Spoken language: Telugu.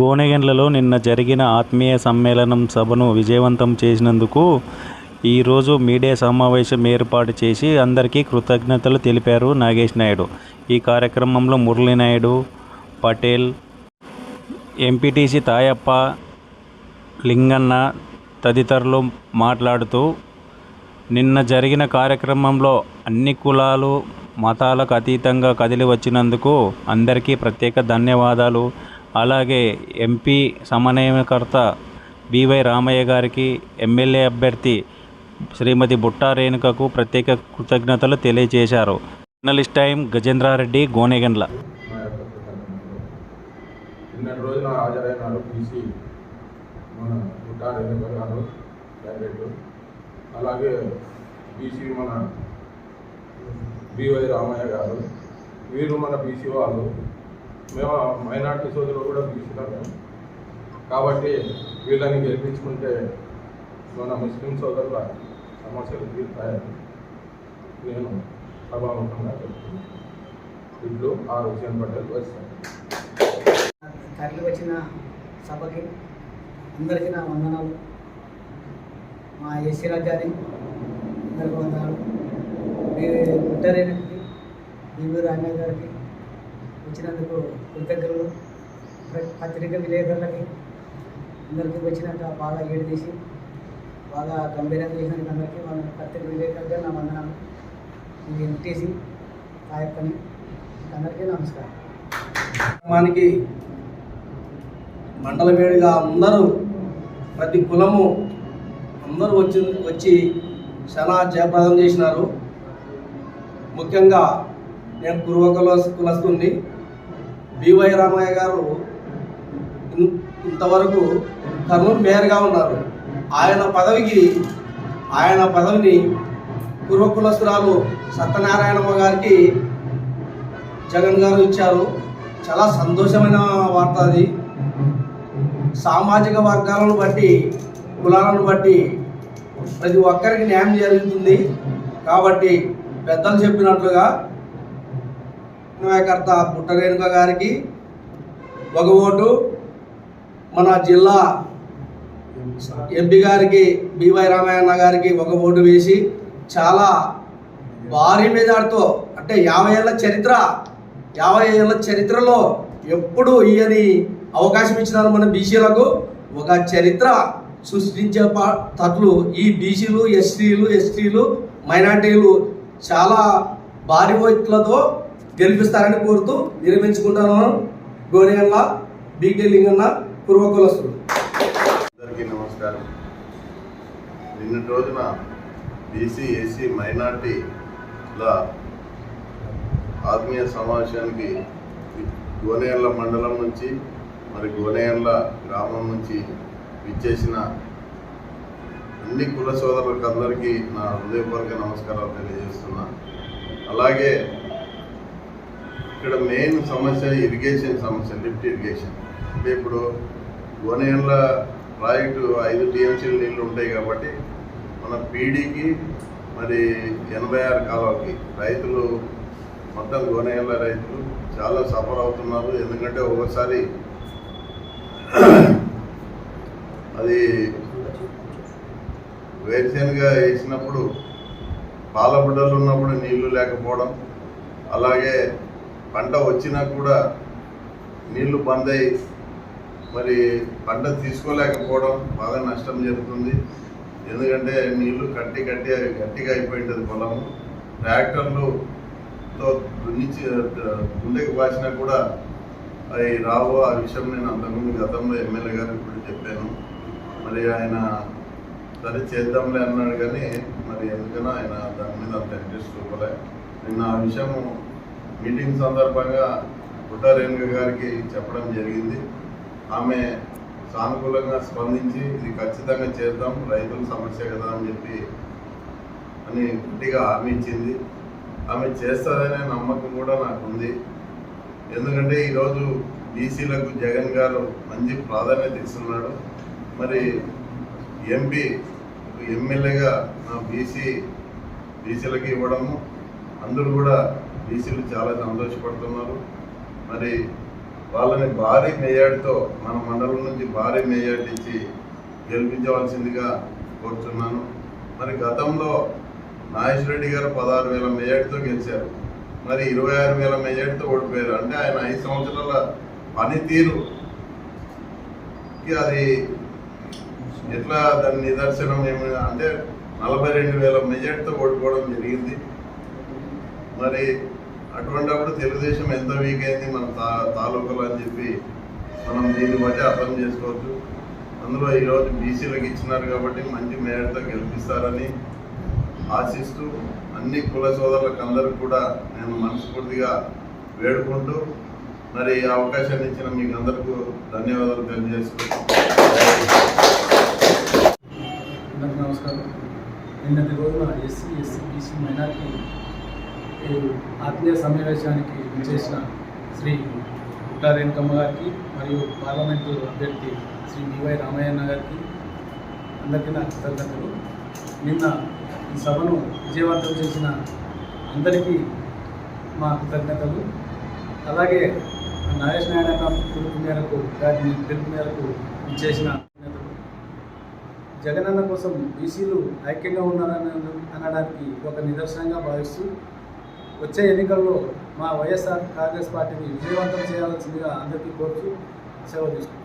గోనెగండ్లలో నిన్న జరిగిన ఆత్మీయ సమ్మేళనం సభను విజయవంతం చేసినందుకు ఈరోజు మీడియా సమావేశం ఏర్పాటు చేసి అందరికీ కృతజ్ఞతలు తెలిపారు నాగేష్ నాయుడు. ఈ కార్యక్రమంలో మురళీ నాయుడు పటేల్ ఎంపీటీసీ తాయప్ప లింగన్న తదితరులు మాట్లాడుతూ నిన్న జరిగిన కార్యక్రమంలో అన్ని కులాలు మతాలకు అతీతంగా కదిలి వచ్చినందుకు అందరికీ ప్రత్యేక ధన్యవాదాలు. అలాగే ఎంపీ సమన్వయకర్త బివై రామయ్య గారికి ఎమ్మెల్యే అభ్యర్థి శ్రీమతి బుట్టా రేణుకకు ప్రత్యేక కృతజ్ఞతలు తెలియజేశారు. Journalist time Gajendra Reddy Gonegandla. నిన్నటి రోజున హాజరైనారు పీసీ మన గుట్టా రేణుక గారు క్యాండిడేట్. అలాగే బీసీ మన బివై రామయ్య గారు. వీరు మన బీసీ వాళ్ళు. మేము మైనార్టీ సోదరులు కూడా బీసీలో కాబట్టి వీళ్ళని గెలిపించుకుంటే మన ముస్లిం సోదరుల సమస్యలు తీరుతాయని నేను సభాముఖంగా చెప్తున్నాను. ఇట్లు ఆ హుసేన్ పటేల్ వస్తాను తరలి వచ్చిన సభకి అందరికీ నా వందనాలు. మా ఏసీ రాజాని అందరికీ వందనాలు. ఉత్తరేణకి బీవీ రామ్య గారికి వచ్చినందుకు కృతజ్ఞతలు. పత్రిక విలేకరులకి అందరికీ వచ్చినాక బాగా ఏడు తీసి బాగా గంభీరంగా చేసినందుకు అందరికీ మన పత్రిక విలేకరుగా నా వందనాలు. ఇది ఎంటీసీ కాయప్పని అందరికీ నమస్కారం. మనకి మండల వేడిగా అందరూ ప్రతి కులము అందరూ వచ్చి వచ్చి చాలా జయప్రదం చేసినారు. ముఖ్యంగా నేను పూర్వకుల కులస్తుంది బివై రామయ్య గారు ఇంతవరకు కర్నూలు మేయర్గా ఉన్నారు. ఆయన పదవికి ఆయన పదవిని పూర్వకులస్తురాలు సత్యనారాయణమ్మ గారికి జగన్ గారు ఇచ్చారు. చాలా సంతోషమైన వార్త అది. సామాజిక వర్గాలను బట్టి కులాలను బట్టి ప్రతి ఒక్కరికి న్యాయం జరుగుతుంది. కాబట్టి పెద్దలు చెప్పినట్లుగా న్యాయకర్త పుట్టరేణుక గారికి ఒక ఓటు మన జిల్లా ఎంపీ గారికి బివై రామాయణ గారికి ఒక ఓటు వేసి చాలా భారీ మెజార్టీతో అంటే యాభై ఏళ్ళ చరిత్ర యాభై ఏళ్ళ చరిత్రలో ఎప్పుడు ఇయని అవకాశం ఇచ్చినారు మన బీసీలకు. ఒక చరిత్ర సృష్టించే తట్లు ఈ బీసీలు ఎస్సీలు ఎస్టీలు మైనార్టీలు చాలా భారీ ఓట్లతో గెలిపిస్తారని కోరుతూ నిర్మించుకుంటాను గోనియల్ల బీకే లింగన్న పూర్వకులస్తుడు అందరికీ నమస్కారం. నిన్నటి రోజున బీసీ ఏసీ మైనార్టీల ఆత్మీయ సమావేశానికి గోనేర్ల మండలం నుంచి మరి గోనేర్ల గ్రామం నుంచి విచ్చేసిన అన్ని కుల సోదరులకు అందరికీ నా హృదయపూర్వక నమస్కారాలు తెలియజేస్తున్నా అలాగే ఇక్కడ మెయిన్ సమస్య ఇరిగేషన్ సమస్య లిఫ్ట్ ఇరిగేషన్ అంటే ఇప్పుడు గోనేళ్ళ ప్రాజెక్టు ఐదు టీఎంసీలు నీళ్ళు ఉంటాయి కాబట్టి మన పీడీకి మరి ఎనభై ఆరు కాలువకి రైతులు మొత్తం గోనేళ్ళ రైతులు చాలా సఫర్ అవుతున్నారు. ఎందుకంటే ఒకసారి అది వేరుశెనగ వేసినప్పుడు పాలబుడ్డలు ఉన్నప్పుడు నీళ్ళు లేకపోవడం అలాగే పంట వచ్చినా కూడా నీళ్ళు బంద్ అయ్యి మరి పంట తీసుకోలేకపోవడం బాగా నష్టం జరుగుతుంది. ఎందుకంటే నీళ్ళు కట్టి కట్టి గట్టిగా అయిపోయింటుంది పొలం. ట్రాక్టర్లుతో దున్నిచి ముందుకు పాసినా కూడా అవి రావు. ఆ విషయం నేను అంతకుముందు గతంలో ఎమ్మెల్యే గారికి ఇప్పుడు చెప్పాను. మరి ఆయన సరే చేద్దాంలే అన్నాడు కానీ మరి ఎందుకనో ఆయన దాని మీద అంత ఇంట్రెస్ట్ చూపలే. నిన్న ఆ విషయం మీటింగ్ సందర్భంగా పుట్ట గారికి చెప్పడం జరిగింది. ఆమె సానుకూలంగా స్పందించి ఇది ఖచ్చితంగా చేద్దాం రైతుల సమస్య కదా అని చెప్పి అని గట్టిగా హామీ ఇచ్చింది. ఆమె చేస్తారనే నమ్మకం కూడా నాకు ఉంది. ఎందుకంటే ఈరోజు బీసీలకు జగన్ గారు మంచి ప్రాధాన్యత ఇస్తున్నాడు. మరి ఎంపీ ఎమ్మెల్యేగా నా బీసీ బీసీలకు ఇవ్వడము అందరూ కూడా బీసీలు చాలా సంతోషపడుతున్నారు. మరి వాళ్ళని భారీ మేయాడితో మన మండలం నుంచి భారీ మెజార్టీ ఇచ్చి గెలిపించవలసిందిగా కోరుతున్నాను మరి గతంలో నాగేష్ రెడ్డి గారు పదహారు వేల మేయాడితో గెలిచారు. మరి ఇరవై ఆరు వేల మేయాడితో ఓడిపోయారు. అంటే ఆయన ఐదు సంవత్సరాల పనితీరు అది ఎట్లా దాని నిదర్శనం ఏమి? అంటే నలభై రెండు వేల మెజార్టీతో ఓడిపోవడం జరిగింది. మరి అటువంటిప్పుడు తెలుగుదేశం ఎంత వీక్ అయింది మన తా తాలూకాలో అని చెప్పి మనం దీన్ని బట్టి అర్థం చేసుకోవచ్చు. అందులో ఈరోజు బీసీలకు ఇచ్చినారు కాబట్టి మంచి మేరతో గెలిపిస్తారని ఆశిస్తూ అన్ని కుల సోదరులకు అందరికి కూడా నేను మనస్ఫూర్తిగా వేడుకుంటూ మరి ఈ అవకాశాన్ని ఇచ్చిన మీకు అందరికీ ధన్యవాదాలు తెలియజేసుకుంటున్నాను. నమస్కారం. నిన్నటి రోజున ఎస్సీ ఎస్సీ బీసీ మైనార్టీ ఈ ఆత్మీయ సమావేశానికి విచ్చేసిన శ్రీ పుట్టా రేణుకమ్మ గారికి మరియు పార్లమెంటు అభ్యర్థి శ్రీ డివై రామయ్యన్న గారికి అందరికీ నా కృతజ్ఞతలు. నిన్న ఈ సభను విజయవంతం చేసిన అందరికీ మా కృతజ్ఞతలు. అలాగే నరేష్ నారాయణ పిలుపు మేరకు గారిని పిలుపు మేరకు ఇచ్చేసిన జగనన్న కోసం బీసీలు ఐక్యంగా ఉన్నారని అనడానికి ఒక నిదర్శనంగా భావిస్తూ వచ్చే ఎన్నికల్లో మా వైఎస్ఆర్ కాంగ్రెస్ పార్టీని విజయవంతం చేయాల్సిందిగా అందరికీ కోరుతూ సేవ తీసుకుంటాం